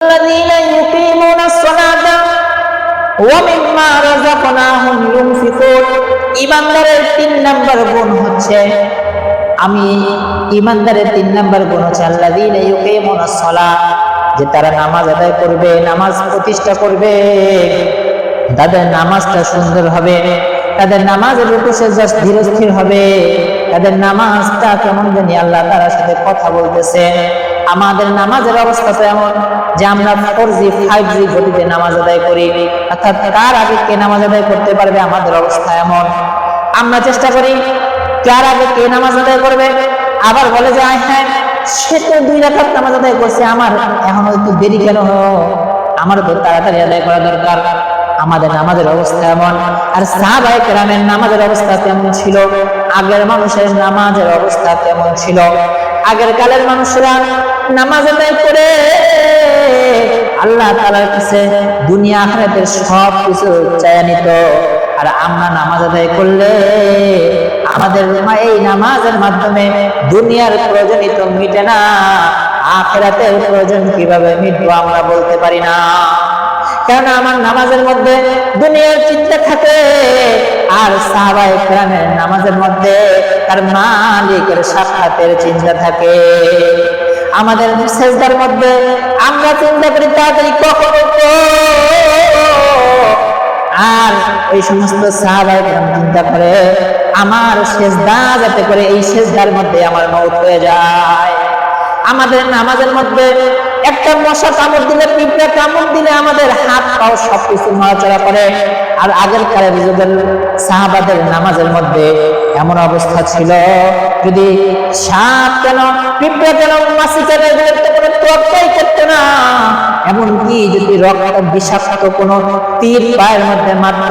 الذين يقيمون الصلاة ومما رزقناهم ينفقون ইমানদারের তিন নাম্বার গুণ হচ্ছে আমি ইমানদারের তিন নাম্বার গুণ হচ্ছে আল্লাযীনা ইউকিমুনা সালাহ যে তারা নামাজ আদায় করবে নামাজ প্রতিষ্ঠা করবে তাদের নামাজটা সুন্দর হবে তাদের নামাজের রূপে ধীর স্থির হবে তাদের নামাজটা কেমন জানি আল্লাহ তার সাথে কথা বলতেছে আমাদের নামাজের অবস্থা তো এমন যে আমরা ফোর জি ফাইভ জি গতিতে নামাজ আদায় করি। অর্থাৎ কার আগে কে নামাজ আদায় করতে পারবে? আমাদের অবস্থা এমন। আমরা চেষ্টা করি, কার আগে কে নামাজ আদায় করবে? আবার বলে যে হ্যাঁ সে তো দুই রাখাত নামাজ আদায় করছে, আমার এখন একটু দেরি কেন? আমার তো তাড়াতাড়ি আদায় করা দরকার। আমাদের নামাজের অবস্থা এমন। আর সাহাবায়ে কেরামের নামাজের অবস্থা কেমন ছিল? আগের মানুষের নামাজের অবস্থা কেমন ছিল? আগের কালের মানুষরা নামাজ আদায় করে আল্লাহ তাআলার কাছে দুনিয়া আখিরাতের সব কিছু চায় নিত। আর আমরা নামাজ আদায় করলে আমাদের এই নামাজের মাধ্যমে দুনিয়ার প্রয়োজনই তো মিটে না, আখেরাতের প্রয়োজন কীভাবে মিটবো আমরা বলতে পারি না। কেননা আমার নামাজের মধ্যে দুনিয়ার চিন্তা থাকে, আর সাহাবায়ে কেরামের নামাজের মধ্যে তার মালিকের সাক্ষাতের চিন্তা থাকে। আমাদের সেজদার মধ্যে আমরা চিন্তা করি তাড়াতাড়ি কখন আর এই সমস্ত কেরাম চিন্তা করে আমার সেজদা যাতে করে এই সেজদার মধ্যে আমার মৌত হয়ে যায়। আমাদের নামাজের মধ্যে একটা মশা কামড় দিলে, পিঁপড়ে কামড় দিলে আমাদের হাত পাও সবকিছু নড়াচড়া করে। আর আগের কালের যুগের সাহাবাদের নামাজের মধ্যে এমন অবস্থা ছিল, যদি সাপ কেন, পিঁপড়ে কেন মাসি কেন এগুলোর তো কোনো তোয়াক্কাই করতো না? যদি রক্ত বিষাক্ত কোনো তীর পায়ের মধ্যে মারত,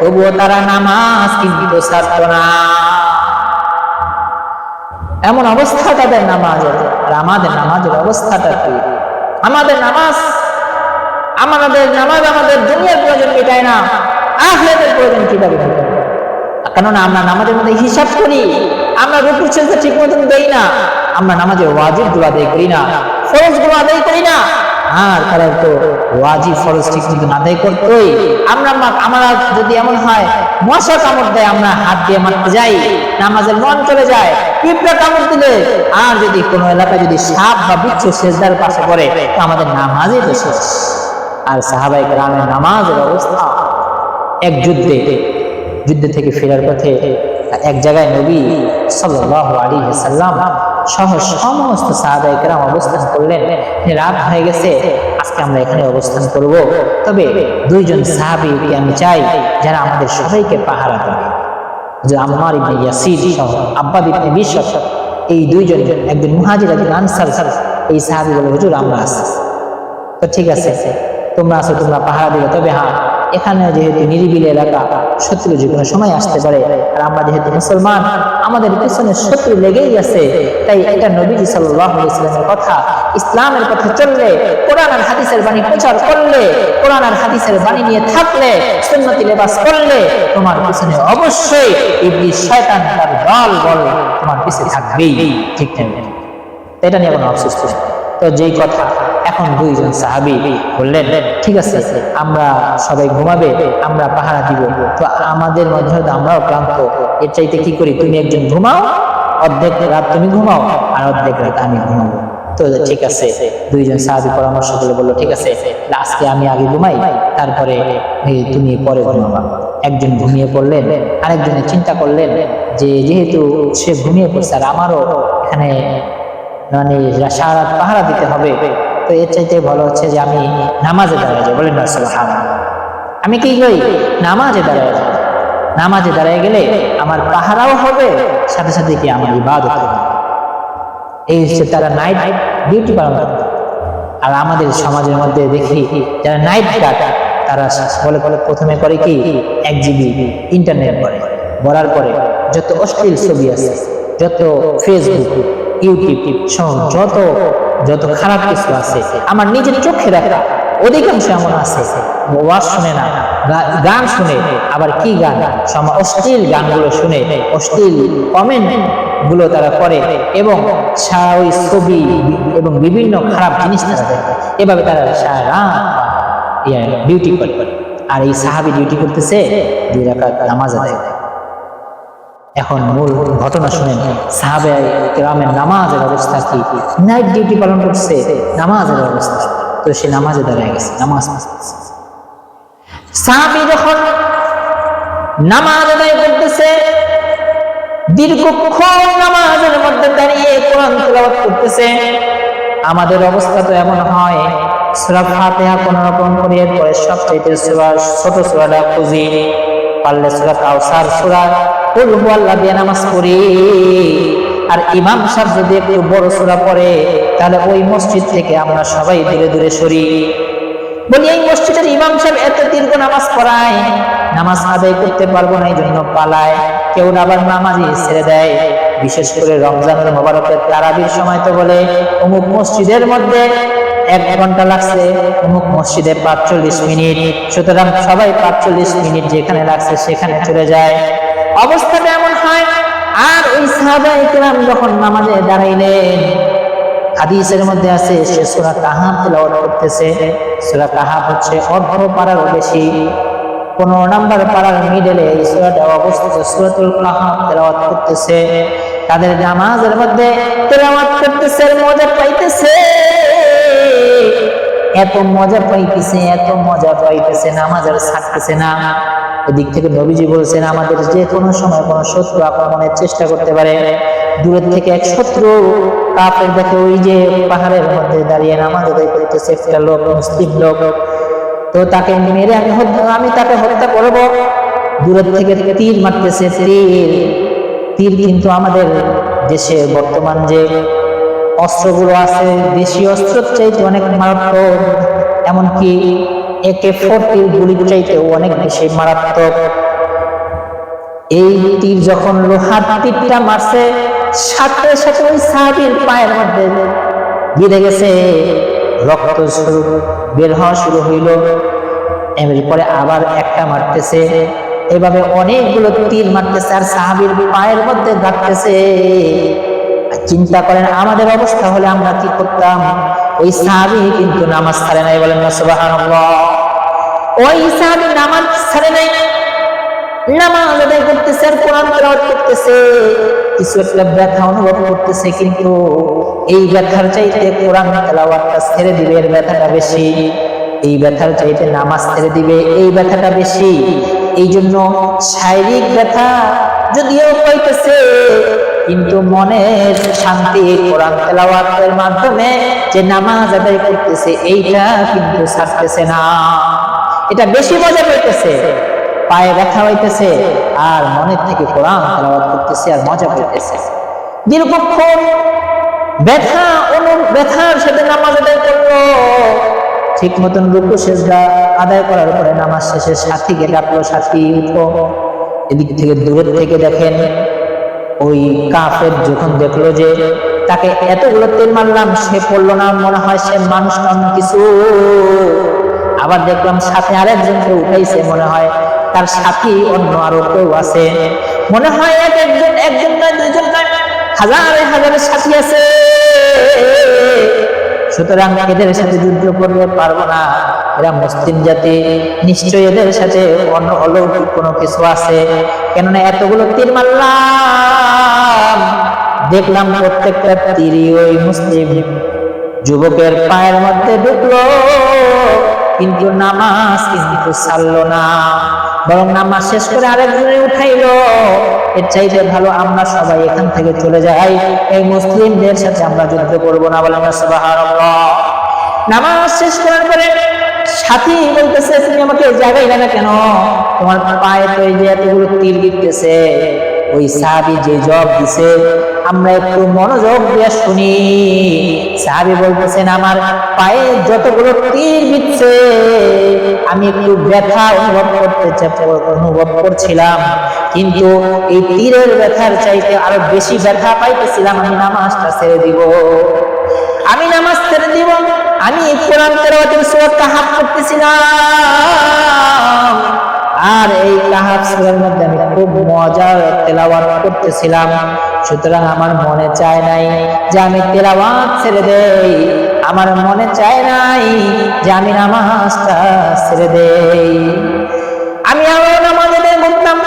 তবুও তারা নামাজ কিন্তু ছাড়তো না। এমন অবস্থা তাদের নামাজের। আর আমাদের নামাজের অবস্থাটা কি? আমাদের নামাজ আমাদের নামাজ আমাদের দুনিয়ার প্রয়োজন মেটায় না। আহলেদের প্রয়োজন কীভাবে কেননা আমরা নামাজের মধ্যে হিসাব করি, আমরা রুকুর সেজদা ঠিক মতন দেই না, আমরা নামাজের ওয়াজিবগুলো আদায় করি না, ফরজগুলো আদায় করি না। আর তারা তো ওয়াজিব ফরজ ঠিক মতন আদায় করতোই। আমরা আমরা যদি এমন হয়, মশা কামড় দেয়, আমরা হাত দিয়ে মারতে যাই, নামাজের মন চলে যায় পিঁপড়া কামড় দিলে। আর যদি কোনো এলাকায় যদি সাপ বা বিচ্ছু সেজদার পাশে পড়ে, তো আমাদের নামাজই তো শেষ। আর সাহাবাই গ্রামের নামাজের অবস্থা এক যুদ্ধে, যুদ্ধ থেকে ফেরার পথে এক জায়গায় নবী সাল্লাল্লাহু আলাইহি সাল্লাম সহ সমস্ত সাহাবায়ে অবস্থান করলেন। রাত হয়ে গেছে, আজকে আমরা এখানে অবস্থান করব। তবে দুইজন সাহাবীকে আমি চাই যারা আমাদের সবাইকে পাহারা দেবে। যে আম্মার ইবনে ইয়াসির সহ আব্বাদ ইবনে বিশর এই দুইজন একজন মুহাজির, একজন আনসার, এই সাহাবী বলে, হুজুর, আমরা আছি। তো ঠিক আছে, তোমরা আছো, তোমরা পাহারা দিবে তবে হ্যাঁ এখানে যেহেতু নিরিবিলি এলাকা শত্রু যে কোনো সময় আসতে পারে। আর আমরা যেহেতু মুসলমান, আমাদের পিছনে শত্রু লেগেই আছে। তাই এটা সাল্লাল্লাহু সাল্লামের কথা। ইসলামের কথা চললে, কোরআন আর হাদিসের বাণী প্রচার করলে, কোরআন আর হাদিসের বাণী নিয়ে থাকলে, সুন্নতি লেবাস করলে, তোমার পিছনে অবশ্যই ইবলিস, শয়তান তার দল বল তোমার পিছনে থাকবেই। ঠিক তেমনি। এটা নিয়ে কোনো আফসোস তো যেই কথা এখন দুইজন সাহাবি বললেন, ঠিক আছে, আমরা সবাই ঘুমাবে, আমরা পাহারা দিব। তো আমাদের মধ্যে তো আমরাও ক্লান্ত। এর চাইতে কি করি? তুমি একজন ঘুমাও, অর্ধেক রাত তুমি ঘুমাও, আর অর্ধেক রাত আমি ঘুমাবো। তো ঠিক আছে, দুইজন সাহাবি পরামর্শ করে বলল, ঠিক আছে, আজকে আমি আগে ঘুমাই, তারপরে তুমি পরে ঘুমাবা। একজন ঘুমিয়ে পড়লেন, আরেকজনে চিন্তা করলেন যে যেহেতু সে ঘুমিয়ে পড়ছে, আর আমারও এখানে মানে সারা রাত পাহারা দিতে হবে তো এর চাইতে ভালো হচ্ছে যে আমি নামাজে দাঁড়ায় যাই বলেন না, সুবহানাল্লাহ। আমি কি করি? নামাজে দাঁড়ায় যাই নামাজে দাঁড়ায় গেলে আমার পাহারাও হবে, সাথে সাথে কি আমার ইবাদত হবে। এই হচ্ছে তারা নাইট ডিউটি পালন করে। আর আমাদের সমাজের মধ্যে দেখি যারা নাইট গার্ড তারা বলে বলে প্রথমে করে কি? এক জিবি ইন্টারনেট করে বলার পরে যত অশ্লীল ছবি আছে, যত ফেসবুক ইউটিউব সহ যত যত খারাপ কিছু আছে, আমার নিজের চোখে দেখা, অধিকাংশ এমন আছে। ওয়াজ শুনে না গান শুনে, আবার কি গান? অশ্লীল গানগুলো শুনে, অশ্লীল কমেন্টগুলো তারা করে এবং সা- ওই ছবি এবং বিভিন্ন খারাপ জিনিস এভাবে তারা সারা ডিউটি করে। আর এই সাহাবি ডিউটি করতেছে, দুই রাকাত নামাজ আদায়। এখন মূল ঘটনা শুনেন সাহাবে গ্রামের নামাজের অবস্থা কি? নাইট ডিউটি পালন করছে, নামাজের অবস্থা। তো সে নামাজে দাঁড়ায় গেছে, নামাজ সাহাবি যখন নামাজ আদায় করতেছে, দীর্ঘক্ষণ নামাজের মধ্যে দাঁড়িয়ে কোরআন তেলাওয়াত করতেছে, আমাদের অবস্থা তো এমন হয়, সূরা ফাতিহা কোন রকম করে এরপরে সবচেয়ে সূরা ছোট সূরাটা খুঁজি, পারলে সূরা কাউসার সূরা কুল হুয়াল্লাহ দিয়ে নামাজ পড়ি। আর ইমাম সাহেব যদি একটু বড় সূরা পড়ে, তাহলে ওই মসজিদ থেকে আমরা সবাই দূরে দূরে সরি। বলি, এই মসজিদের ইমাম সাহেব এত দীর্ঘ নামাজ পড়ায়, নামাজ আদায় করতে পারব না এই জন্য পালায়। কেউ আবার নামাজই ছেড়ে দেয়। বিশেষ করে রমজানের মোবারকের তারাবির সময় তো বলে, অমুক মসজিদের মধ্যে এক ঘণ্টা লাগছে, অমুক মসজিদে পাঁচচল্লিশ মিনিট। সুতরাং সবাই পাঁচচল্লিশ মিনিট যেখানে লাগছে সেখানে চলে যায়। অবস্থাটা এমন হয়, আর ওই সাহাবা ইকরাম যখন নামাজে দাঁড়াইলেন, হাদিসের মধ্যে আছে সে সূরা কাহাব তেলাওয়াত করতেছে। সূরা কাহাব হচ্ছে অর্ধ পারার বেশি। পনেরো নাম্বার পাড়ার মিডলে এই সূরাটা অবস্থিত, সূরাতুল কাহাব তেলাওয়াত করতেছে। তাদের নামাজের মধ্যে তেলাওয়াত করতেছে আর মজা পাইতেছে। এত মজা পাইতেছে, এত মজা পাইতেছে, নামাজের ছাড়তেছে না। এদিক থেকে নবীজি বলছেন, আমাদের যে কোনো সময় কোনো শত্রু আক্রমণের চেষ্টা করতে পারে। দূরের থেকে এক শত্রু কাপের দেখে ওই যে পাহাড়ের মধ্যে দাঁড়িয়ে নামাজ আদায় করতেছে, একটা লোক মুসলিম লোক। তো তাকে মেরে আমি আমি তাকে হত্যা করব। দূরের থেকে তীর মারতেছে, তীর। তীর কিন্তু আমাদের দেশে বর্তমান যে অস্ত্রগুলো আছে দেশি অস্ত্র চাইতে অনেক মারাত্মক। এমনকি একে ফোরটির গুলির চাইতেও অনেক বেশি মারাত্মক। এই তীর যখন লোহার তীরটা মারছে, সাথে সাথে ওই সাহাবীর পায়ের মধ্যে গেছে। রক্ত বের হওয়া শুরু হইল। এরপরে আবার একটা মারতেছে। এভাবে অনেকগুলো তীর মারতেছে আর সাহাবীর পায়ের মধ্যে গাঁটতেছে। চিন্তা করেন, আমাদের অবস্থা হলে আমরা কি করতাম? ওই সাহাবী কিন্তু নামাজ ছাড়ে নাই বলেন না ওই সাহাবী নামাজ ছাড়ে নাই। নামাজ আদায় করতেছে আর কোরআন তেলাওয়াত করতেছে। কিছু একটা ব্যথা অনুভব করতেছে, কিন্তু এই ব্যথার চাইতে কোরআন তেলাওয়াতটা ছেড়ে দিবে, এর ব্যথাটা বেশি। এই ব্যথার চাইতে নামাজ ছেড়ে দিবে, এই ব্যথাটা বেশি। এই জন্য শারীরিক ব্যথা যদিও পাইতেছে কিন্তু মনের শান্তি কোরআন তেলাওয়াতের মাধ্যমে যে নামাজ আদায় করতেছে, এইটা কিন্তু ছাড়তেছে না। এটা বেশি মজা পাইতেছে, পায়ে ব্যথা হইতেছে, আর মনের থেকে কোরআন তেলাওয়াত করতেছে আর মজা পাইতেছে। দীর্ঘক্ষণ ব্যথা অনু ব্যথার সাথে নামাজ আদায় করল ঠিক মতন রুকু, সেজদা আদায় করার পরে নামাজ শেষে সাথীকে ডাকলো সাথী উঠো। এদিক থেকে দূরের থেকে দেখেন ওই কাফের যখন দেখল যে তাকে এতগুলো তেল মারলাম, সে পড়ল না, মনে হয় সে মানুষ নন কিছু। আবার দেখলাম সাথে আরেকজনকে উঠাইছে, মনে হয় তার সাথী অন্য আরও কেউ আছে। মনে হয় এক একজন একজন নয়, দুইজন নয়, হাজারে হাজারে সাথী আছে। সুতরাং এদের সাথে যুদ্ধ করতে পারব না। এরা মুসলিম জাতি, নিশ্চয়ই এদের সাথে অন্য অলৌকিক কোনো কিছু আছে। কেননা এতগুলো তীর মারলাম, দেখলাম প্রত্যেকটা তীরই ওই মুসলিম যুবকের পায়ের মধ্যে ঢুকলো। কিন্তু নামাজ কিন্তু ছাড়লো না। বরং নামাজ শেষ করে আরেকজনে উঠাইলো। এর চাইতে ভালো আমরা সবাই এখান থেকে চলে যাই। এই মুসলিমদের সাথে আমরা যুদ্ধ করব না বলে আমরা সুবহানাল্লাহ। নামাজ শেষ করার পরে সাথী বলতেছে, তুমি আমাকে জায়গায় না কেন? তোমার পায়ে তো এই যে এতগুলো তীর দিতেছে ওই সাহাবি যে জব দিছে, আমরা একটু মনোযোগ দিয়ে শুনি। সাহাবি বলতেছেন, আমার পায়ে যতগুলো তীর দিচ্ছে আমি একটু ব্যথা অনুভব করতে অনুভব করছিলাম। কিন্তু এই তীরের ব্যথার চাইতে আরও বেশি ব্যথা পাইতেছিলাম, আমি নামাজটা ছেড়ে দিব। আমি নামাজ ছেড়ে দিব, আমি কোরআন তেলাওয়াতের সূরা কাহাফ করতেছিলাম আর এই কাহাফ সূরার মধ্যে আমি খুব মজার তেলাওয়াত করতেছিলাম। সুতরাং আমার মনে চায় নাই যে আমি তেলাওয়াত ছেড়ে দেই। আমার মনে চায় নাই যে আমি নামাজটা ছেড়ে দেই। আমি আমার নামাজে বলতাম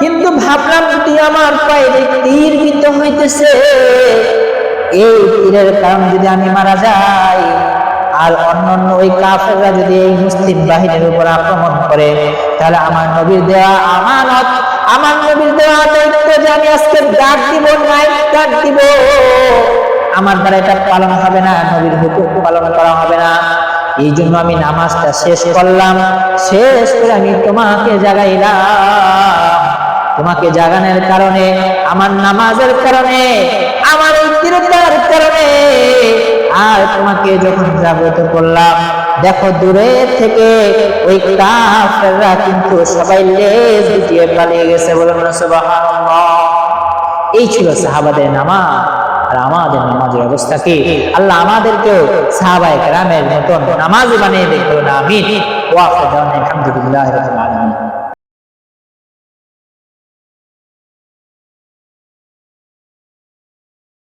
কিন্তু ভাবলাম যদি আমার পায়ে তীর বিদ্ধ হইতেছে। এই তীরের কারণে যদি আমি মারা যাই আর অন্যান্য ওই কাফেররা যদি এই মুসলিম বাহিনীর উপর আক্রমণ করে, তাহলে আমার নবীর দেওয়া আমানত, আমার নবীর দেওয়া দায়িত্ব যে আমি আজকে ডাক দিব নাইট ডাক দিব, আমার দ্বারা এটা পালন হবে না, নবীর হুকুম পালন করা হবে না। এই জন্য আমি নামাজটা শেষ করলাম। শেষ করে আমি তোমাকে জাগাইলাম। তোমাকে জাগানোর কারণে, আমার নামাজের কারণে, আমার এই কারণে আর তোমাকে যখন জাগ্রত করলাম, দেখো দূরে থেকে ওই কাফেররা কিন্তু সবাই লেজ গুটিয়ে পালিয়ে গেছে বলে সুবহানাল্লাহ। এই ছিল সাহাবাদের নামাজ। আর আমাদের নামাজের অবস্থা কি? আল্লাহ আমাদেরকেও সাহাবায়ে কেরামের মতন নামাজ বানিয়ে দেখো না আমিন। ওয়া আলহামদুলিল্লাহ